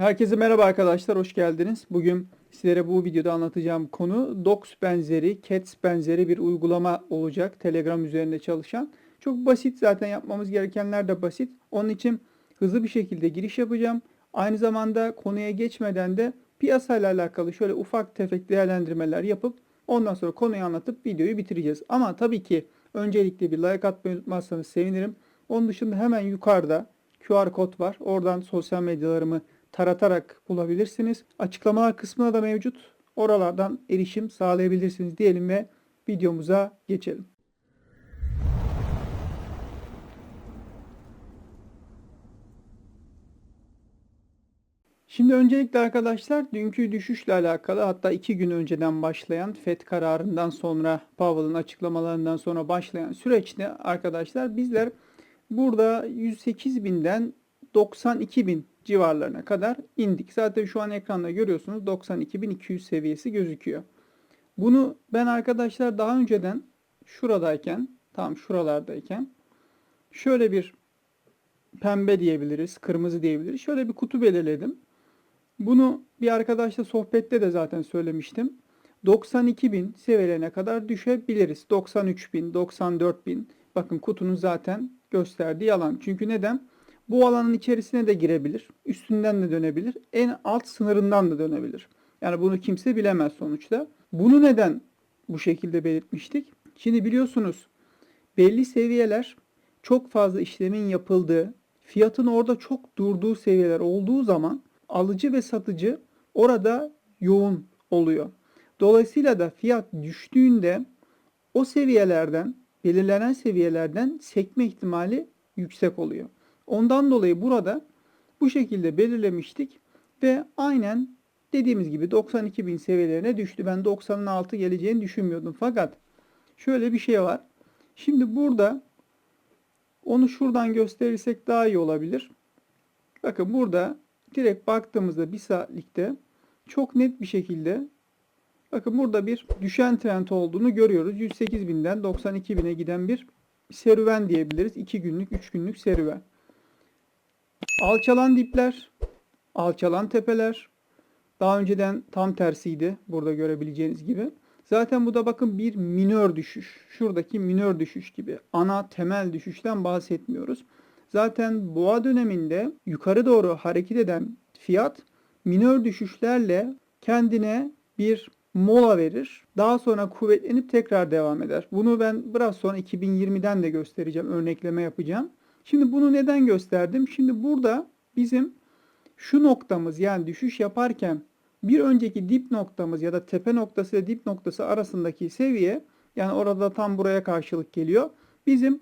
Herkese merhaba arkadaşlar, hoş geldiniz. Bugün sizlere bu videoda anlatacağım konu Docs benzeri, Cats benzeri bir uygulama olacak. Telegram üzerinde çalışan. Çok basit zaten yapmamız gerekenler de basit. Onun için hızlı bir şekilde giriş yapacağım. Aynı zamanda konuya geçmeden de piyasayla alakalı şöyle ufak tefek değerlendirmeler yapıp ondan sonra konuyu anlatıp videoyu bitireceğiz. Ama tabii ki öncelikle bir like atmayı unutmazsanız sevinirim. Onun dışında hemen yukarıda QR kod var. Oradan sosyal medyalarımı taratarak bulabilirsiniz. Açıklamalar kısmına da mevcut. Oralardan erişim sağlayabilirsiniz diyelim ve videomuza geçelim. Şimdi öncelikle arkadaşlar dünkü düşüşle alakalı hatta iki gün önceden başlayan FED kararından sonra Powell'ın açıklamalarından sonra başlayan süreçte arkadaşlar bizler burada 108 binden 92 bin civarlarına kadar indik. Zaten şu an ekranda görüyorsunuz 92.200 seviyesi gözüküyor. Bunu ben arkadaşlar daha önceden şuradayken tam şuralardayken şöyle bir pembe diyebiliriz, kırmızı diyebiliriz. Şöyle bir kutu belirledim. Bunu bir arkadaşla sohbette de zaten söylemiştim. 92 bin seviyelerine kadar düşebiliriz. 93 bin, 94 bin. Bakın kutunun zaten gösterdiği alan. Çünkü neden? Bu alanın içerisine de girebilir. Üstünden de dönebilir. En alt sınırından da dönebilir. Yani bunu kimse bilemez sonuçta. Bunu neden bu şekilde belirtmiştik? Şimdi biliyorsunuz belli seviyeler çok fazla işlemin yapıldığı, fiyatın orada çok durduğu seviyeler olduğu zaman alıcı ve satıcı orada yoğun oluyor. Dolayısıyla da fiyat düştüğünde o seviyelerden, belirlenen seviyelerden sekme ihtimali yüksek oluyor. Ondan dolayı burada bu şekilde belirlemiştik ve aynen dediğimiz gibi 92 bin seviyelerine düştü. Ben 90'ın altı geleceğini düşünmüyordum. Fakat şöyle bir şey var. Şimdi burada onu şuradan gösterirsek daha iyi olabilir. Bakın burada direkt baktığımızda bir saatlikte çok net bir şekilde bakın burada bir düşen trend olduğunu görüyoruz. 108 binden 92 bine giden bir serüven diyebiliriz. 2 günlük 3 günlük serüven. Alçalan dipler, alçalan tepeler. Daha önceden tam tersiydi burada görebileceğiniz gibi. Zaten bu da bakın bir minör düşüş. Şuradaki minör düşüş gibi. Ana temel düşüşten bahsetmiyoruz. Zaten boğa döneminde yukarı doğru hareket eden fiyat minör düşüşlerle kendine bir mola verir. Daha sonra kuvvetlenip tekrar devam eder. Bunu ben biraz sonra 2020'den de göstereceğim, örnekleme yapacağım. Şimdi bunu neden gösterdim? Şimdi burada bizim şu noktamız yani düşüş yaparken bir önceki dip noktamız ya da tepe noktası ile dip noktası arasındaki seviye yani orada tam buraya karşılık geliyor. Bizim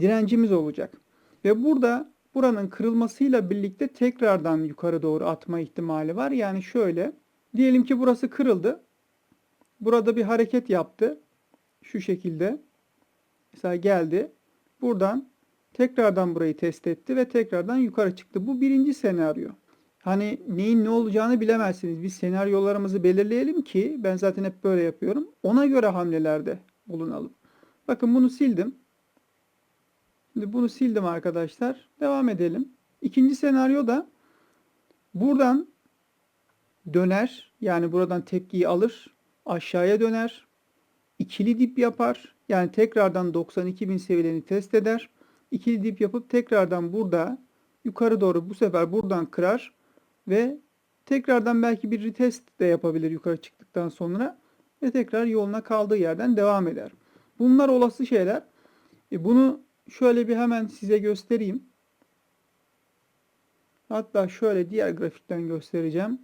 direncimiz olacak. Ve burada buranın kırılmasıyla birlikte tekrardan yukarı doğru atma ihtimali var. Yani şöyle diyelim ki burası kırıldı. Burada bir hareket yaptı. Şu şekilde. Mesela geldi. Buradan Tekrardan burayı test etti ve tekrardan yukarı çıktı. Bu birinci senaryo. Hani neyin ne olacağını bilemezsiniz. Biz senaryolarımızı belirleyelim ki ben zaten hep böyle yapıyorum. Ona göre hamlelerde bulunalım. Bakın bunu sildim. Şimdi bunu sildim arkadaşlar. Devam edelim. İkinci senaryo da buradan döner. Yani buradan tepkiyi alır. Aşağıya döner. ikili dip yapar. Yani tekrardan 92.000 seviyelerini test eder ikili dip yapıp tekrardan burada yukarı doğru bu sefer buradan kırar ve tekrardan belki bir retest de yapabilir yukarı çıktıktan sonra ve tekrar yoluna kaldığı yerden devam eder. Bunlar olası şeyler. E bunu şöyle bir hemen size göstereyim. Hatta şöyle diğer grafikten göstereceğim.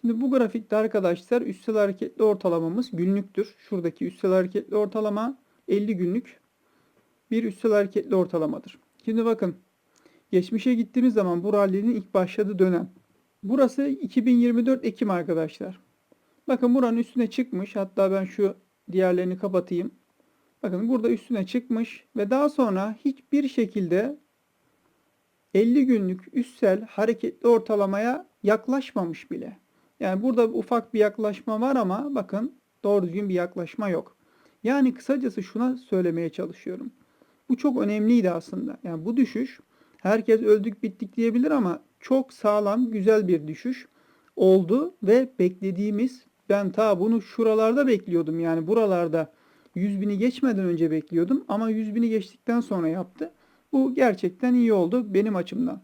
Şimdi bu grafikte arkadaşlar üstel hareketli ortalamamız günlüktür. Şuradaki üstel hareketli ortalama 50 günlük bir üstel hareketli ortalamadır. Şimdi bakın geçmişe gittiğimiz zaman bu rallinin ilk başladığı dönem. Burası 2024 Ekim arkadaşlar. Bakın buranın üstüne çıkmış. Hatta ben şu diğerlerini kapatayım. Bakın burada üstüne çıkmış ve daha sonra hiçbir şekilde 50 günlük üstsel hareketli ortalamaya yaklaşmamış bile. Yani burada ufak bir yaklaşma var ama bakın doğru düzgün bir yaklaşma yok. Yani kısacası şuna söylemeye çalışıyorum. Bu çok önemliydi aslında. Yani bu düşüş herkes öldük bittik diyebilir ama çok sağlam, güzel bir düşüş oldu ve beklediğimiz ben ta bunu şuralarda bekliyordum yani buralarda 100 bini geçmeden önce bekliyordum ama 100 bini geçtikten sonra yaptı. Bu gerçekten iyi oldu benim açımdan.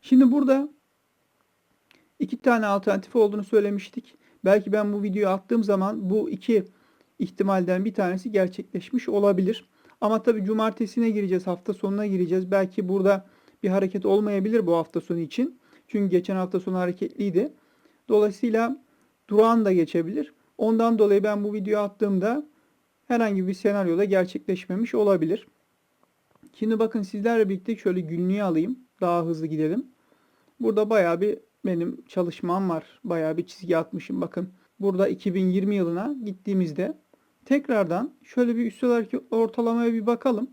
Şimdi burada iki tane alternatif olduğunu söylemiştik. Belki ben bu videoyu attığım zaman bu iki ihtimalden bir tanesi gerçekleşmiş olabilir. Ama tabii cumartesine gireceğiz, hafta sonuna gireceğiz. Belki burada bir hareket olmayabilir bu hafta sonu için. Çünkü geçen hafta sonu hareketliydi. Dolayısıyla durağan da geçebilir. Ondan dolayı ben bu videoyu attığımda herhangi bir senaryoda gerçekleşmemiş olabilir. Şimdi bakın sizlerle birlikte şöyle günlüğü alayım. Daha hızlı gidelim. Burada bayağı bir benim çalışmam var. Bayağı bir çizgi atmışım. Bakın burada 2020 yılına gittiğimizde tekrardan şöyle bir üstel hareket ortalamaya bir bakalım.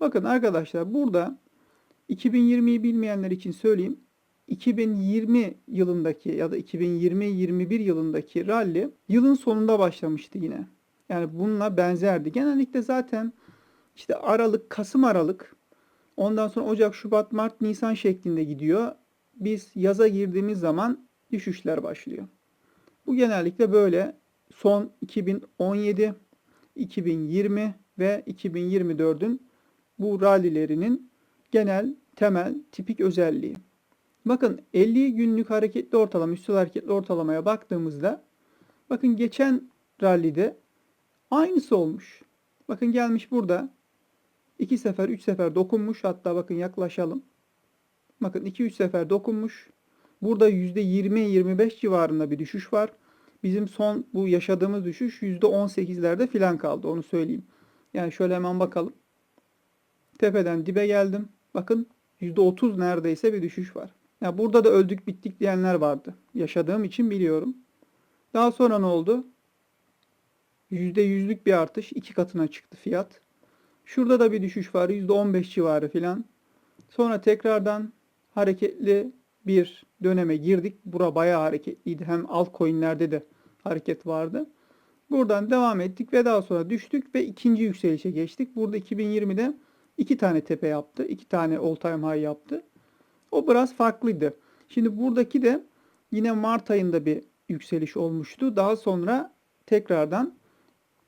Bakın arkadaşlar burada 2020'yi bilmeyenler için söyleyeyim. 2020 yılındaki ya da 2020-21 yılındaki rally yılın sonunda başlamıştı yine. Yani bununla benzerdi. Genellikle zaten işte Aralık, Kasım Aralık, ondan sonra Ocak, Şubat, Mart, Nisan şeklinde gidiyor. Biz yaza girdiğimiz zaman düşüşler başlıyor. Bu genellikle böyle son 2017, 2020 ve 2024'ün bu rallilerinin genel, temel, tipik özelliği. Bakın 50 günlük hareketli ortalama, üstü hareketli ortalamaya baktığımızda bakın geçen rallide aynısı olmuş. Bakın gelmiş burada iki sefer, üç sefer dokunmuş. Hatta bakın yaklaşalım. Bakın 2-3 sefer dokunmuş. Burada %20-25 civarında bir düşüş var. Bizim son bu yaşadığımız düşüş %18'lerde filan kaldı. Onu söyleyeyim. Yani şöyle hemen bakalım. Tepeden dibe geldim. Bakın %30 neredeyse bir düşüş var. Ya burada da öldük bittik diyenler vardı. Yaşadığım için biliyorum. Daha sonra ne oldu? %100'lük bir artış. iki katına çıktı fiyat. Şurada da bir düşüş var. %15 civarı filan. Sonra tekrardan hareketli bir döneme girdik. Bura bayağı hareketliydi. Hem altcoin'lerde de hareket vardı. Buradan devam ettik ve daha sonra düştük ve ikinci yükselişe geçtik. Burada 2020'de iki tane tepe yaptı. iki tane all time high yaptı. O biraz farklıydı. Şimdi buradaki de yine Mart ayında bir yükseliş olmuştu. Daha sonra tekrardan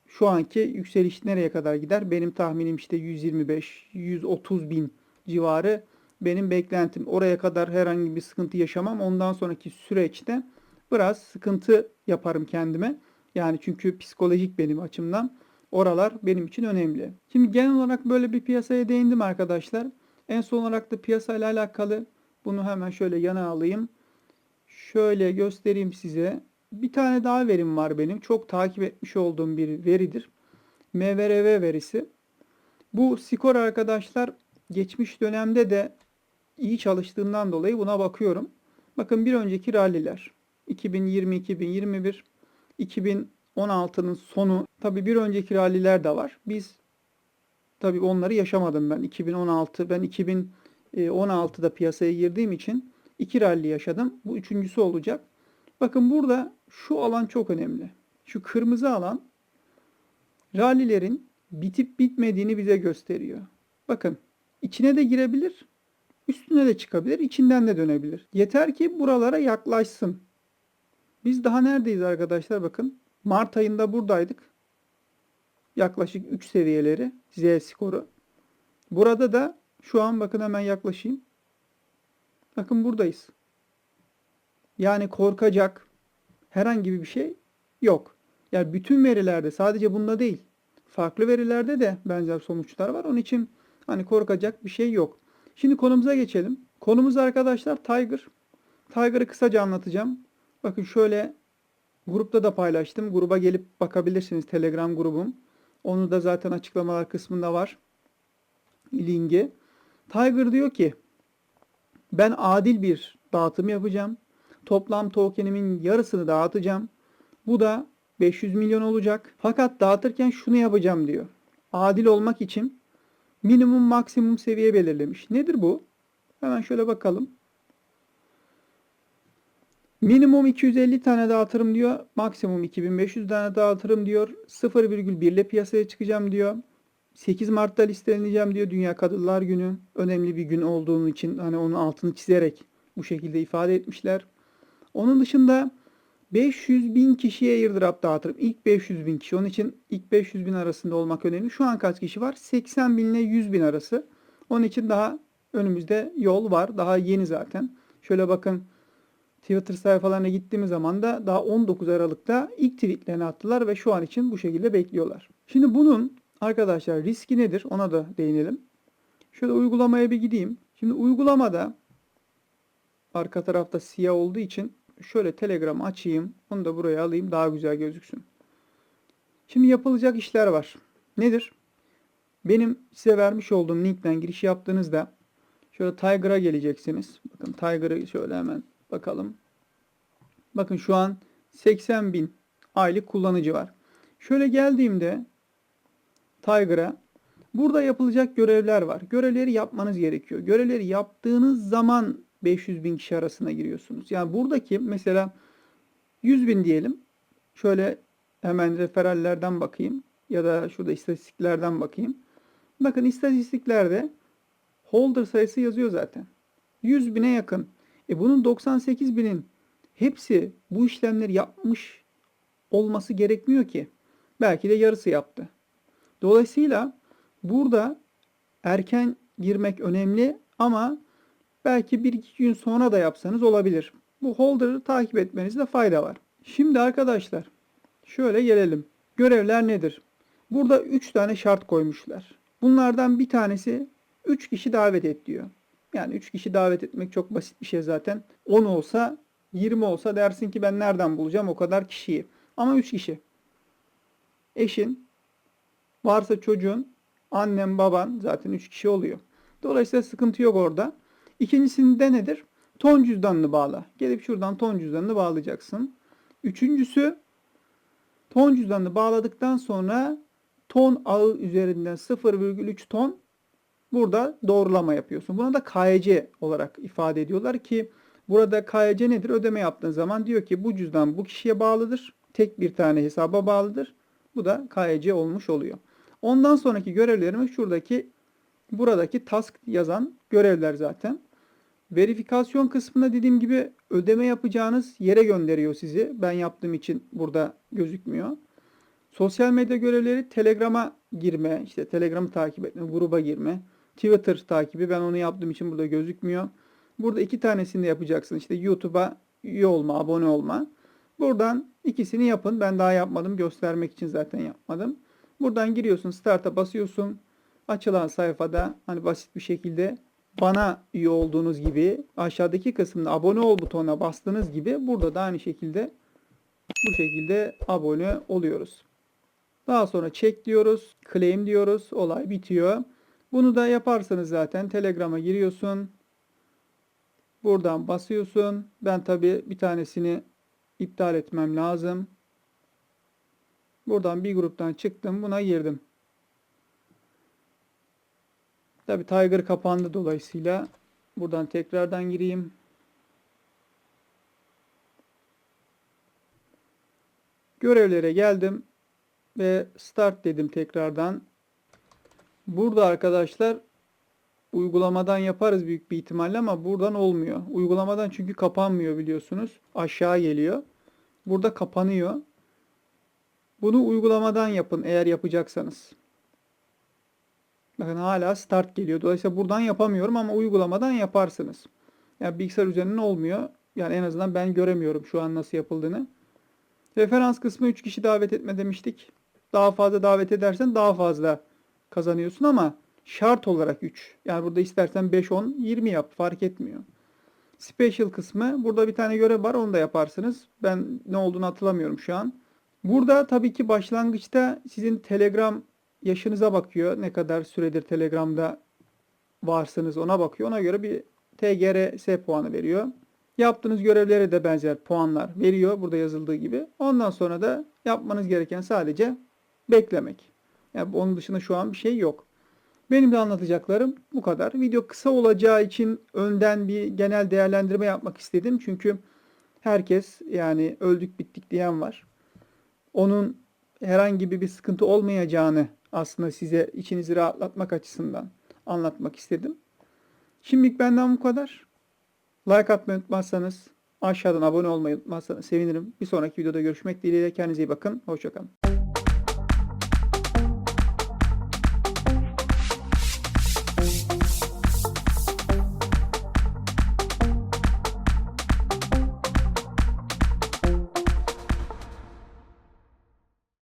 şu anki yükseliş nereye kadar gider? Benim tahminim işte 125-130 bin civarı benim beklentim. Oraya kadar herhangi bir sıkıntı yaşamam. Ondan sonraki süreçte biraz sıkıntı yaparım kendime. Yani çünkü psikolojik benim açımdan. Oralar benim için önemli. Şimdi genel olarak böyle bir piyasaya değindim arkadaşlar. En son olarak da piyasayla alakalı bunu hemen şöyle yana alayım. Şöyle göstereyim size. Bir tane daha verim var benim. Çok takip etmiş olduğum bir veridir. MVRV verisi. Bu skor arkadaşlar geçmiş dönemde de iyi çalıştığından dolayı buna bakıyorum. Bakın bir önceki ralliler. 2020, 2021, 2016'nın sonu. Tabii bir önceki ralliler de var. Biz tabii onları yaşamadım ben. 2016, ben 2016'da piyasaya girdiğim için iki rally yaşadım. Bu üçüncüsü olacak. Bakın burada şu alan çok önemli. Şu kırmızı alan rallilerin bitip bitmediğini bize gösteriyor. Bakın içine de girebilir, üstüne de çıkabilir, içinden de dönebilir. Yeter ki buralara yaklaşsın. Biz daha neredeyiz arkadaşlar bakın. Mart ayında buradaydık. Yaklaşık 3 seviyeleri Z skoru. Burada da şu an bakın hemen yaklaşayım. Bakın buradayız. Yani korkacak herhangi bir şey yok. Yani bütün verilerde sadece bunda değil. Farklı verilerde de benzer sonuçlar var. Onun için hani korkacak bir şey yok. Şimdi konumuza geçelim. Konumuz arkadaşlar Tiger. Tiger'ı kısaca anlatacağım. Bakın şöyle grupta da paylaştım. Gruba gelip bakabilirsiniz Telegram grubum. Onu da zaten açıklamalar kısmında var. Linki. Tiger diyor ki ben adil bir dağıtım yapacağım. Toplam tokenimin yarısını dağıtacağım. Bu da 500 milyon olacak. Fakat dağıtırken şunu yapacağım diyor. Adil olmak için minimum maksimum seviye belirlemiş. Nedir bu? Hemen şöyle bakalım. Minimum 250 tane dağıtırım diyor. Maksimum 2500 tane dağıtırım diyor. 0,1 ile piyasaya çıkacağım diyor. 8 Mart'ta listeleneceğim diyor. Dünya Kadınlar Günü. Önemli bir gün olduğunu için hani onun altını çizerek bu şekilde ifade etmişler. Onun dışında 500 bin kişiye airdrop dağıtırım. İlk 500 bin kişi. Onun için ilk 500 bin arasında olmak önemli. Şu an kaç kişi var? 80 bin ile 100 bin arası. Onun için daha önümüzde yol var. Daha yeni zaten. Şöyle bakın Twitter sayfalarına gittiğimiz zaman da daha 19 Aralık'ta ilk tweetlerini attılar ve şu an için bu şekilde bekliyorlar. Şimdi bunun arkadaşlar riski nedir? Ona da değinelim. Şöyle uygulamaya bir gideyim. Şimdi uygulamada arka tarafta siyah olduğu için şöyle Telegram açayım. Onu da buraya alayım daha güzel gözüksün. Şimdi yapılacak işler var. Nedir? Benim size vermiş olduğum linkten giriş yaptığınızda şöyle Tiger'a geleceksiniz. Bakın Tiger'ı şöyle hemen bakalım. Bakın şu an 80 bin aylık kullanıcı var. Şöyle geldiğimde Tiger'a burada yapılacak görevler var. Görevleri yapmanız gerekiyor. Görevleri yaptığınız zaman 500 bin kişi arasına giriyorsunuz. Yani buradaki mesela 100 bin diyelim. Şöyle hemen referallerden bakayım. Ya da şurada istatistiklerden bakayım. Bakın istatistiklerde holder sayısı yazıyor zaten. 100 bine yakın. E bunun 98 binin hepsi bu işlemleri yapmış olması gerekmiyor ki. Belki de yarısı yaptı. Dolayısıyla burada erken girmek önemli ama belki bir iki gün sonra da yapsanız olabilir. Bu holder'ı takip etmenizde fayda var. Şimdi arkadaşlar şöyle gelelim. Görevler nedir? Burada 3 tane şart koymuşlar. Bunlardan bir tanesi 3 kişi davet et diyor. Yani 3 kişi davet etmek çok basit bir şey zaten. 10 olsa 20 olsa dersin ki ben nereden bulacağım o kadar kişiyi. Ama 3 kişi. Eşin, varsa çocuğun, annen, baban zaten 3 kişi oluyor. Dolayısıyla sıkıntı yok orada. İkincisinde nedir? Ton cüzdanını bağla. Gelip şuradan ton cüzdanını bağlayacaksın. Üçüncüsü ton cüzdanını bağladıktan sonra ton ağı üzerinden 0,3 ton burada doğrulama yapıyorsun. Buna da KYC olarak ifade ediyorlar ki burada KYC nedir? Ödeme yaptığın zaman diyor ki bu cüzdan bu kişiye bağlıdır. Tek bir tane hesaba bağlıdır. Bu da KYC olmuş oluyor. Ondan sonraki görevlerimiz şuradaki buradaki task yazan görevler zaten. Verifikasyon kısmında dediğim gibi ödeme yapacağınız yere gönderiyor sizi. Ben yaptığım için burada gözükmüyor. Sosyal medya görevleri Telegram'a girme, işte Telegram'ı takip etme, gruba girme. Twitter takibi ben onu yaptığım için burada gözükmüyor. Burada iki tanesini de yapacaksın. İşte YouTube'a üye olma, abone olma. Buradan ikisini yapın. Ben daha yapmadım. Göstermek için zaten yapmadım. Buradan giriyorsun, start'a basıyorsun. Açılan sayfada hani basit bir şekilde bana üye olduğunuz gibi aşağıdaki kısımda abone ol butonuna bastığınız gibi burada da aynı şekilde bu şekilde abone oluyoruz. Daha sonra check diyoruz, claim diyoruz. Olay bitiyor. Bunu da yaparsanız zaten Telegram'a giriyorsun. Buradan basıyorsun. Ben tabi bir tanesini iptal etmem lazım. Buradan bir gruptan çıktım. Buna girdim. Tabi Tiger kapandı dolayısıyla buradan tekrardan gireyim. Görevlere geldim ve start dedim tekrardan. Burada arkadaşlar uygulamadan yaparız büyük bir ihtimalle ama buradan olmuyor. Uygulamadan çünkü kapanmıyor biliyorsunuz. Aşağı geliyor. Burada kapanıyor. Bunu uygulamadan yapın eğer yapacaksanız. Bakın hala start geliyor. Dolayısıyla buradan yapamıyorum ama uygulamadan yaparsınız. Yani bilgisayar üzerinden olmuyor. Yani en azından ben göremiyorum şu an nasıl yapıldığını. Referans kısmı 3 kişi davet etme demiştik. Daha fazla davet edersen daha fazla kazanıyorsun ama şart olarak 3. Yani burada istersen 5, 10, 20 yap fark etmiyor. Special kısmı burada bir tane görev var onu da yaparsınız. Ben ne olduğunu hatırlamıyorum şu an. Burada tabii ki başlangıçta sizin Telegram yaşınıza bakıyor. Ne kadar süredir Telegram'da varsınız ona bakıyor. Ona göre bir TGRS puanı veriyor. Yaptığınız görevlere de benzer puanlar veriyor burada yazıldığı gibi. Ondan sonra da yapmanız gereken sadece beklemek. Yani onun dışında şu an bir şey yok. Benim de anlatacaklarım bu kadar. Video kısa olacağı için önden bir genel değerlendirme yapmak istedim. Çünkü herkes yani öldük bittik diyen var. Onun herhangi bir sıkıntı olmayacağını aslında size içinizi rahatlatmak açısından anlatmak istedim. Şimdilik benden bu kadar. Like atmayı unutmazsanız, aşağıdan abone olmayı unutmazsanız sevinirim. Bir sonraki videoda görüşmek dileğiyle. Kendinize iyi bakın. Hoşçakalın.